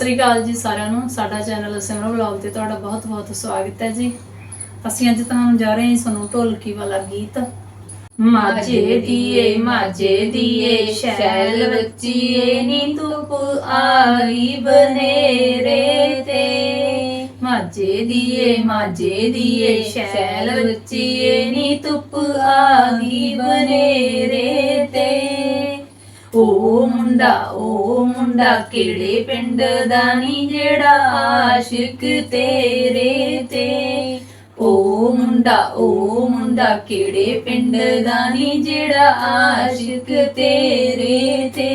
ਸਤਿ ਸ਼੍ਰੀ ਅਕਾਲ ਜੀ ਸਾਰਿਆਂ ਨੂੰ। ਸਾਡਾ ਚੈਨਲ ਸਿਮਰਨ ਵਲੌਗ ਤੇ ਤੁਹਾਡਾ ਬਹੁਤ-ਬਹੁਤ ਸਵਾਗਤ ਹੈ ਜੀ। ਅਸੀਂ ਅੱਜ ਤੁਹਾਨੂੰ ਜਾ ਰਹੇ ਹਾਂ ਸਾਨੂੰ ਢੋਲਕੀ ਵਾਲਾ ਗੀਤ। ਮਾਝੇ ਦੀਏ ਮਾਝੇ ਦੀਏ, ਸ਼ੈਲ ਬੱਚੀਏ ਨੀ ਧੁੱਪ ਆਈ ਬਨੇਰੇ ਤੇ। ਮਾਝੇ ਦੀਏ ਮਾਝੇ ਦੀਏ, ਸ਼ੈਲ ਬੱਚੀਏ ਨੀ ਧੁੱਪ ਆਈ ਬਨੇਰੇ ਤੇ। ਓ ਮੁੰਡਾ ਓ ਮੁੰਡਾ ਕਿਹੜੇ ਪਿੰਡ ਦਾ ਨੀ ਜਿਹੜਾ ਆਸ਼ਿਕ ਤੇਰੇ ਤੇ ਓ ਮੁੰਡਾ ਓ ਮੁੰਡਾ ਕਿਹੜੇ ਪਿੰਡ ਦਾ ਨੀ ਜਿਹੜਾ ਆਸ਼ਿਕ ਤੇਰੇ ਤੇ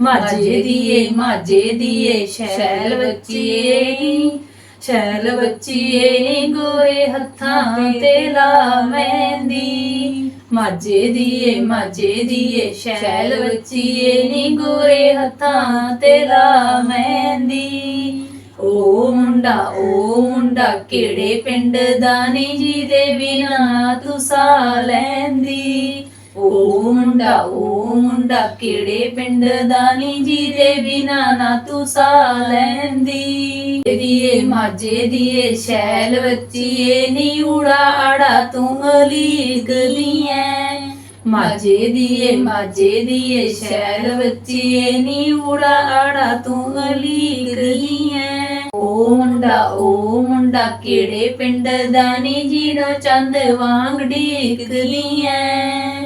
ਮਾਝੇ ਦੀਏ ਮਾਝੇ ਦੀਏ ਸ਼ੈਲ ਬੱਚੀਏ ਸ਼ੈਲ ਬੱਚੀਏ ਨੀ ਗੋਰੇ ਹੱਥਾਂ ਤੇ ਲਾ ਮਹਿੰਦੀ। ਮਾਝੇ ਦੀਏ ਮਾਝੇ ਦੀਏ ਸ਼ੈਲ ਬੱਚੀਏ ਨੀ ਗੋਰੇ ਹੱਥਾਂ ਤੇ ਲਾ ਮਹਿੰਦੀ। ਓ ਮੁੰਡਾ ਓ ਮੁੰਡਾ, ਕਿਹੜੇ ਪਿੰਡ ਦਾ ਨੀ ਜਿਹਦੇ ਬਿਨਾ ਤੂੰ ਸਾ ਲੈਂਦੀ? ਓ ਮੁੰਡਾ ਓ ਮੁੰਡਾ, ਕਿਹੜੇ ਪਿੰਡ ਦਾ ਨੀ ਜਿਹਦੇ ਬਿਨਾ ਨਾ ਤੂੰ ਸਾ ਲੈਂਦੀ? ਦੀਏ ਮਾਝੇ ਦੀਏ, ਸ਼ੈਲ ਬੱਚੀਏ ਨੀ ਉੜਾ ਆੜਾ ਤੂੰ ਅਲੀਕਦੀ ਐ ਮਾਝੇ ਦੀਏ ਮਾਝੇ ਦੀਏ, ਸ਼ੈਲ ਬੱਚੀਏ ਨੀ ਉੜਾ ਆੜਾ ਤੂੰ ਅਲੀਕਦੀ ਐ ਓ ਮੁੰਡਾ ਓ ਮੁੰਡਾ, ਕਿਹੜੇ ਪਿੰਡ ਦਾ ਨੀ ਜੀਰੋ ਚੰਦ ਵਾਂਗ ਢੀਕਦੀ ਐ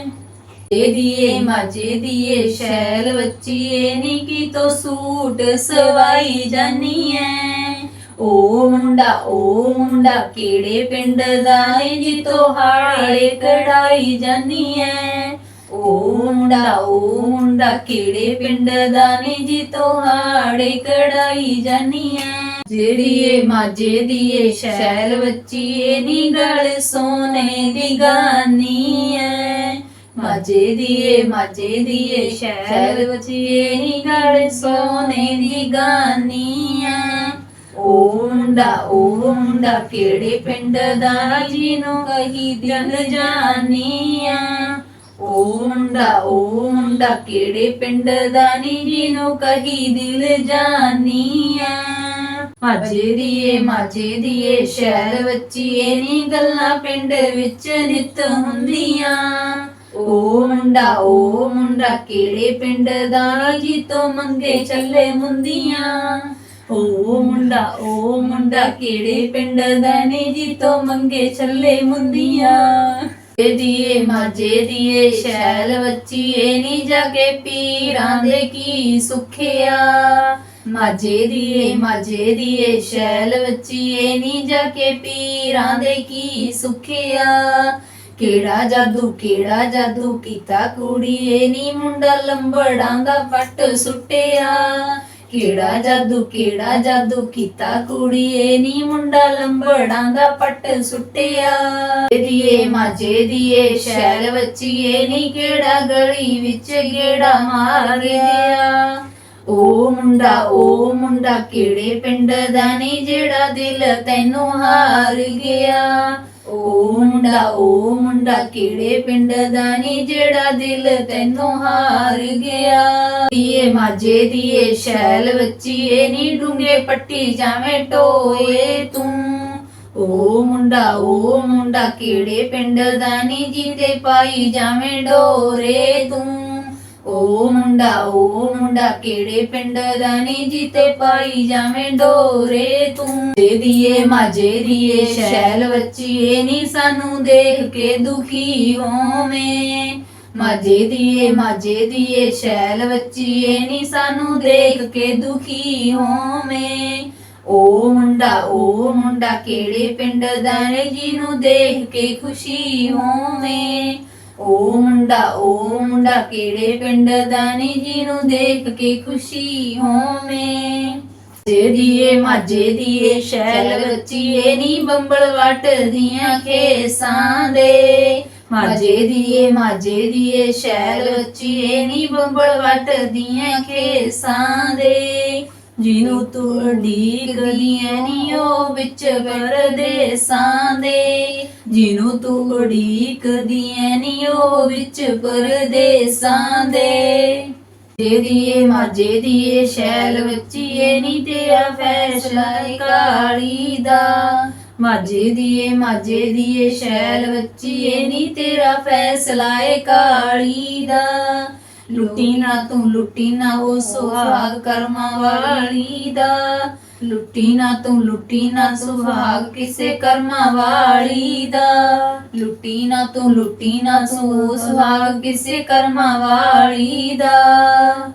ਮਾਝੇ ਦੀਏ ਮਾਝੇ ਦੀਏ, ਸ਼ੈਲ ਬੱਚੀਏ ਨੀ ਕੀ ਤੋ ਸੂਟ ਸਵਾਈ ਜਾਨੀ ਐ ਓ ਮੁੰਡਾ ਓ ਮੁੰਡਾ, ਕਿਹੜੇ ਪਿੰਡ ਦਾ ਏ ਜੀ ਤੋ ਹਾੜੇ ਕਢਾਈ ਜਾਨੀ ਐ ਓ ਮੁੰਡਾ ਓ ਮੁੰਡਾ, ਕਿਹੜੇ ਪਿੰਡ ਦਾ ਨੀ ਜੀ ਤੋ ਹਾੜੇ ਕਢਾਈ ਜਾਨੀ ਐ ਜਿਹੜੀ ਏ ਮਾਝੇ ਦੀ ਏ, ਸ਼ੈਲ ਬੱਚੀਏ ਨੀ ਗਲ ਸੋਨੇ ਦੀ ਗਾਨੀ ਐ ਮਾਝੇ ਦੀਏ ਮਾਝੇ ਦੀਏ, ਸ਼ਹਿਰ ਵਚੀਏ ਨੀ ਗੜ ਸੋਨੇ ਦੀ ਗਾਨੀਆਂ। ਓ ਮੁੰਡਾ ਓ ਮੁੰਡਾ, ਕਿਹੜੇ ਪਿੰਡ ਦਾ ਜਿਹਨੂੰ ਕਹੀ ਦਿਲ ਜਾਨੀਆਂ? ਓ ਮੁੰਡਾ ਓ ਮੁੰਡਾ, ਕਿਹੜੇ ਪਿੰਡ ਦਾ ਨੀ ਜਿਹਨੂੰ ਕਹੀ ਦਿਲ ਜਾਨੀਆਂ? ਮਾਝੇ ਦੀਏ ਮਾਝੇ ਦੀਏ, ਸ਼ਹਿਰ ਵਚੀਏ ਨੀ ਗੱਲਾਂ ਪਿੰਡ ਵਿੱਚ ਨਿਤ ਹੁੰਦੀਆਂ। ਓ ਮੁੰਡਾ ਓ ਮੁੰਡਾ ਕਿਹੜੇ ਪਿੰਡ ਦਾ ਜੀ ਤੋਂ ਮੰਗੇ ਚੱਲੇ ਮੁੰਦੀਆਂ? ਓ ਮੁੰਡਾ ਓ ਮੁੰਡਾ ਕਿਹੜੇ ਪਿੰਡ ਦਾ ਨੇ ਜੀ ਤੋਂ ਮੰਗੇ ਚੱਲੇ ਮੁੰਦੀਆਂ? ਏ ਦੀਏ, ਮਾਝੇ ਦੀਏ, ਸ਼ੈਲ ਬੱਚੀਏ ਨੀ ਜਾ ਕੇ ਪੀਰਾਂ ਦੇ ਕੀ ਸੁਖਿਆ? ਮਾਝੇ ਦੀਏ ਮਾਝੇ ਦੀਏ, ਸ਼ੈਲ ਬੱਚੀਏ ਨੀ ਜਾ ਕੇ ਪੀਰਾਂ ਦੇ ਕੀ ਸੁਖਿਆ? ਕਿਹੜਾ ਜਾਦੂ ਕਿਹੜਾ ਜਾਦੂ ਕੀਤਾ ਕੁੜੀਏ ਨੀ ਮੁੰਡਾ ਲੰਬੜਾਂ ਦਾ ਪੱਟ ਸੁੱਟਿਆ? ਕਿਹੜਾ ਜਾਦੂ ਕਿਹੜਾ ਜਾਦੂ ਕੀਤਾ ਕੁੜੀਏ ਨੀ ਮੁੰਡਾ ਲੰਬੜਾਂ ਦਾ ਪੱਟ ਸੁੱਟਿਆ? ਦੀਏ, ਮਾਝੇ ਦੀਏ ਸ਼ੈਲ ਬੱਚੀਏ ਨੀ ਕਿਹੜਾ ਗਲੀ ਵਿੱਚ ਗੇੜਾ ਮਾਰ ਗਿਆ? ਓ ਮੁੰਡਾ ਓ ਮੁੰਡਾ ਕਿਹੜੇ ਪਿੰਡ ਦਾ ਨੀ ਜਿਹੜਾ ਦਿਲ ਤੈਨੂੰ ਹਾਰ ਗਿਆ? ਓ ਮੁੰਡਾ ਓ ਮੁੰਡਾ ਕਿਹੜੇ ਪਿੰਡ ਦਾ ਨੀ ਜਿਹੜਾ ਦਿਲ ਤੈਨੂੰ ਹਾਰ ਗਿਆ? ਦੀਏ ਮਾਜੇ ਦੀਏ ਸ਼ੈਲ ਬੱਚੀਏ ਨੀ ਡੂੰਗੇ ਪੱਟੀ ਜਾਵੇਂ ਟੋਏ ਤੂੰ? ਓ ਮੁੰਡਾ ਓ ਮੁੰਡਾ ਕਿਹੜੇ ਪਿੰਡ ਦਾ ਨੀ ਜਿਹਦੇ ਪਾਈ ਜਾਵੇਂ ਡੋਰੇ ਤੂੰ? ਓ ਮੁੰਡਾ ਓ ਮੁੰਡਾ ਕਿਹੜੇ ਪਿੰਡ ਦਾ ਨੀ ਜੀਤੇ ਪਾਈ ਜਾਵੇਂ ਡੋਰੇ ਤੂੰ? ਦੇ ਦੀਏ, ਮਾਝੇ ਦੀਏ, ਸ਼ੈਲ ਬੱਚੀਏ ਨੀ ਸਾਨੂੰ ਦੇਖ ਕੇ ਦੁਖੀ ਹੋਵੇਂ? ਮਾਝੇ ਦੀਏ ਮਾਝੇ ਦੀਏ, ਸ਼ੈਲ ਬੱਚੀਏ ਨੀ ਸਾਨੂੰ ਦੇਖ ਕੇ ਦੁਖੀ ਹੋਵੇਂ? ਓ ਮੁੰਡਾ ਓ ਮੁੰਡਾ ਕਿਹੜੇ ਪਿੰਡ ਦਾ ਨੇ ਜਿਹਨੂੰ ਦੇਖ ਕੇ ਖੁਸ਼ੀ ਹੋਵੇਂ? ਓ ਮੁੰਡਾ ਓ ਮੁੰਡਾ ਕਿਹੜੇ ਪਿੰਡ ਦਾ ਨੀ ਜਿਹਨੂੰ ਦੇਖ ਕੇ ਖੁਸ਼ੀ ਹੋਵੇਂ? ਦੀਏ, ਮਾਝੇ ਦੀਏ, ਸ਼ੈਲ ਬੱਚੀਏ ਨੀ ਬੰਬਲ ਵਟਦੀਆਂ ਖੇਸਾਂ ਦੇ। ਮਾਝੇ ਦੀਏ ਮਾਝੇ ਦੀਏ, ਸ਼ੈਲ ਬੱਚੀਏ ਨੀ ਬੰਬਲ ਵਟਦੀਆਂ ਖੇਸਾਂ ਦੇ। ਜਿਹਨੂੰ ਤੂੰ ਢੀਕਦੀਆਂ ਨੀ, ਉਹ ਵਿੱਚ ਪਰਦੇਸਾਂ ਦੇ ਜਿਹਨੂੰ ਤੂੰ ਢੀਕਦੀਆਂ ਨੀ, ਉਹ ਵਿੱਚ ਪਰਦੇਸਾਂ ਦੇ ਜੇ ਦੀਏ ਮਾਝੇ ਦੀਏ ਸ਼ੈਲ ਬੱਚੀਏ ਨੀ ਤੇਰਾ ਫੈਸਲਾ ਏ ਕਾਲੀ ਦਾ। ਮਾਝੇ ਦੀਏ ਮਾਝੇ ਦੀਏ ਸ਼ੈਲ ਬੱਚੀਏ ਨੀ, ਤੇਰਾ ਫੈਸਲਾ ਏ ਕਾਲੀ ਦਾ। ਲੁੱਟੀ ਨਾ ਤੂੰ ਲੁੱਟੀ ਨਾ ਉਹ ਸੁਹਾਗ ਕਰਮਾਂ ਵਾਲੀ ਦਾ। ਲੁੱਟੀ ਨਾ ਤੂੰ ਲੁੱਟੀ ਨਾ ਸੁਹਾਗ ਕਿਸੇ ਕਰਮਾਂ ਵਾਲੀ ਦਾ। ਲੁੱਟੀ ਨਾ ਤੂੰ ਲੁੱਟੀ ਨਾ ਤੂੰ ਸੁਹਾਗ ਕਿਸੇ ਕਰਮਾਂ ਵਾਲੀ ਦਾ।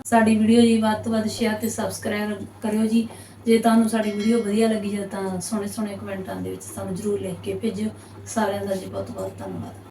ਸਾਡੀ ਵੀਡੀਓ ਜੀ ਵੱਧ ਤੋਂ ਵੱਧ ਸ਼ੇਅਰ ਤੇ ਸਬਸਕ੍ਰਾਈਬ ਕਰਿਓ ਜੀ। ਜੇ ਤੁਹਾਨੂੰ ਸਾਡੀ ਵੀਡੀਓ ਵਧੀਆ ਲੱਗੀ ਜਾਂ ਤਾਂ ਸੋਹਣੇ ਸੋਹਣੇ ਕਮੈਂਟਾਂ ਦੇ ਵਿੱਚ ਸਾਨੂੰ ਜਰੂਰ ਲਿਖ ਕੇ ਭੇਜਿਓ। ਸਾਰਿਆਂ ਦਾ ਜੀ ਬਹੁਤ ਬਹੁਤ ਧੰਨਵਾਦ।